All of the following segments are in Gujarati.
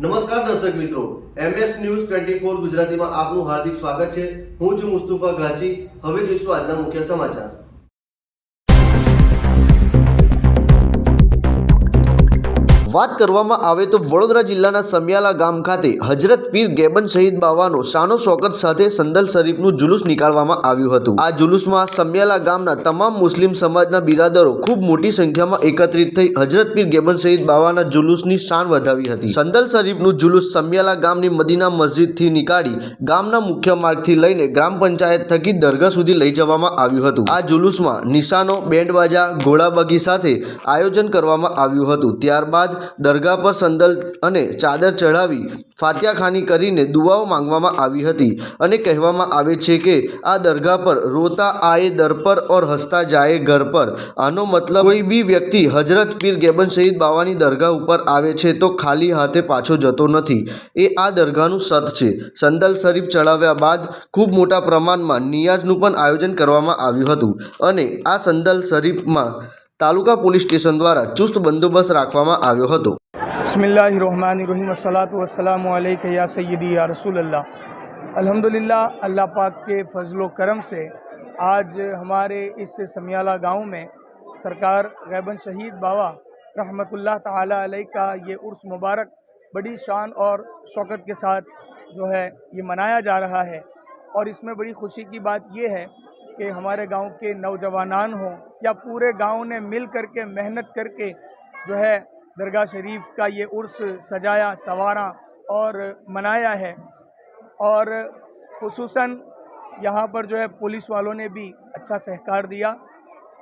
નમસ્કાર દર્શક મિત્રો એમએસ ન્યૂઝ ટ્વેન્ટી ફોર ગુજરાતીમાં આપનું હાર્દિક સ્વાગત છે. હું છું મુસ્તુફા ગાજી હવે જોઈશું આજના મુખ્ય સમાચાર. વાત કરવામાં આવે તો વડોદરા જિલ્લાના સમિયાલા ગામ ખાતે હજરત પીર ગેબન શહીદ બાવાનો શાનો શોકત સાથે સંદલ શરીફનું જુલુસ નીકાળવામાં આવ્યું હતું. આ જુલુસમાં સમિયાલા ગામના તમામ મુસ્લિમ સમાજના બિરાદરો ખૂબ મોટી સંખ્યામાં એકત્રિત થઈ હજરત પીર ગેબન શહીદ બાવાના જુલુસની શાન વધાવી હતી. સંદલ શરીફનું જુલુસ સમિયાલા ગામની મદીના મસ્જિદથી નીકાળી ગામના મુખ્ય માર્ગથી લઈને ગ્રામ પંચાયત થકી દરગાહ સુધી લઈ જવામાં આવ્યું હતું. આ જુલુસમાં નિશાનો બેન્ડબાજા ઘોડાબગી સાથે આયોજન કરવામાં આવ્યું હતું. ત્યારબાદ દરગાહ પર સંદલ અને ચાદર ચઢાવી ફાત્યાખાની કરીને દુઆઓ માંગવામાં આવી હતી અને કહેવામાં આવે છે કે આ દરગાહ પર રોતા આએ દર પર ઓર હસતા જાય ઘર પર. આનો મતલબ કોઈ બી વ્યક્તિ હજરત પીર ગેબન શહીદ બાવાની દરગાહ ઉપર આવે છે તો ખાલી હાથે પાછો જતો નથી. એ આ દરગાહનું સત છે. સંદલ શરીફ ચડાવ્યા બાદ ખૂબ મોટા પ્રમાણમાં નિયાઝનું પણ આયોજન કરવામાં આવ્યું હતું અને આ સંદલ શરીફમાં તાલુકા પોલીસ સ્ટેશન દ્વારા ચુસ્ત બંદોબસ્ત રાખવામાં આવ્યો હતો बिस्मिल्लाहिर्रहमानिर्रहीम अस्सलातु वस्सलामु अलैका या सय्यदी या रसूल अल्लाह अल्हम्दुलिल्लाह अल्लाह पाक के फजलो करम से आज हमारे इस समियाला गांव में सरकार गैबन शहीद बाबा रहमतुल्लाह ताला अलैह का ये उर्स मुबारक बड़ी शान और शौकत के साथ जो है ये मनाया जा रहा है और इसमें बड़ी खुशी की बात ये है कि हमारे गांव के नौजवानान हों या पूरे गाँव ने मिल करके, मेहनत करके जो है दरगाह शरीफ का ये उर्स सजाया, संवारा और मनाया है। और खुसूसन यहाँ पर जो है पुलिस वालों ने भी अच्छा सहकार दिया।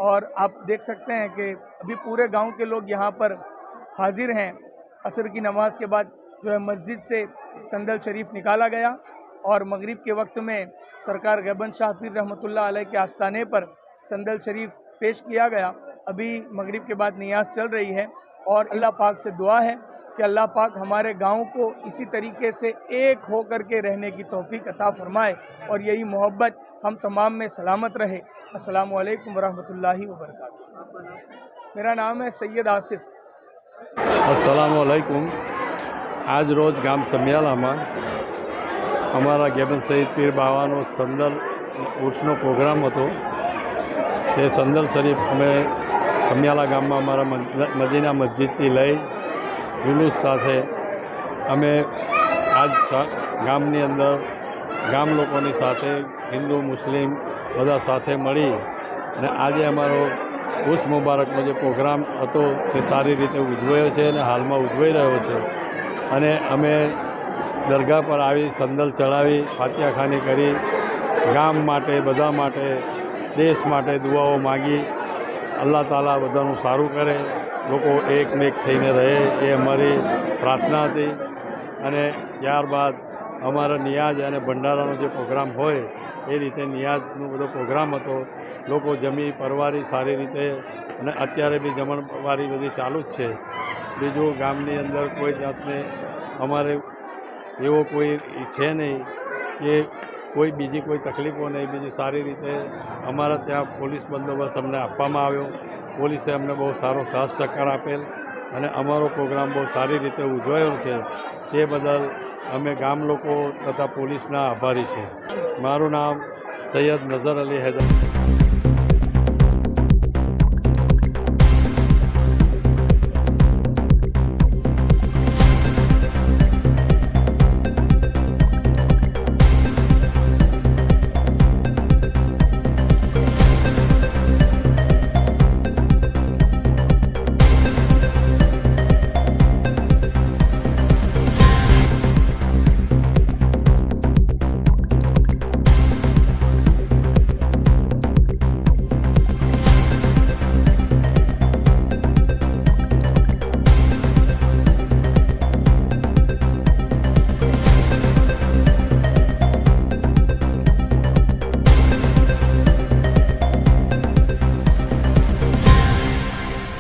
और आप देख सकते हैं कि अभी पूरे गाँव के लोग यहाँ पर हाजिर हैं। असर की नमाज़ के बाद जो है मस्जिद से संदल शरीफ निकाला गया और मगरिब के वक्त में सरकार गैबन शाह पीर अलैह के आस्थाने पर संदल शरीफ पेश किया गया अभी मगरिब के बाद नियाज चल रही है और अल्लाह पाक से दुआ है कि अल्लाह पाक हमारे गांव को इसी तरीके से एक हो कर के रहने की तौफीक अता फरमाए और यही मोहब्बत हम तमाम में सलामत रहे अस्सलाम वालेकुम वरहमतुल्लाहि वबरकातुहू मेरा नाम है सैयद आसिफ અસલામુઅલૈકુમ આજ રોજ ગામ સમિયાલામાં અમારા ગેબન શહીદ પીર બાવાનો સંદલ ઉર્સનો પ્રોગ્રામ હતો તે સંદર શરીફ અમે સમિયાલા ગામમાં અમારા મદ- મદીના મસ્જિદથી લઈ જુલુસ સાથે અમે આજ ગામની અંદર ગામ લોકોની સાથે, હિન્દુ, મુસ્લિમ બધા સાથે મળી અને આજે અમારો ઉર્સ મુબારકનો જે પ્રોગ્રામ હતો તે સારી રીતે ઉજવાયો છે અને હાલમાં ઉજવાઈ રહ્યો છે. અને અમે દરગાહ પર આવી સંદલ ચડાવી ફાતિયાખાની કરી ગામ માટે, બધા માટે દેશ માટે દુઆઓ માગી. અલ્લાહ તાલા બધાનું સારું કરે. લોકો એકમેક થઈને રહે એ અમારી પ્રાર્થના હતી. અને ત્યારબાદ અમારા નિયાજ અને ભંડારાનો જે પ્રોગ્રામ હોય, એ રીતે નિયાજનો બધો પ્રોગ્રામ હતો. લોકો જમી, પરવારી સારી રીતે અને અત્યારે બી જમણવારી બધી ચાલુ જ છે. બીજું ગામની અંદર કોઈ જાતને અમારે એવો કોઈ છે નહીં કે કોઈ બીજી કોઈ તકલીફો નહીં, બીજી સારી રીતે અમારા ત્યાં પોલીસ બંદોબસ્ત અમને આપવામાં આવ્યો. પોલીસે અમને બહુ સારો સાથ સહકાર આપેલ અને અમારો પ્રોગ્રામ બહુ સારી રીતે ઉજવાયો છે. તે બદલ અમે ગામ લોકો તથા પોલીસના આભારી છે મારું નામ સૈયદ નઝર અલી હૈદર.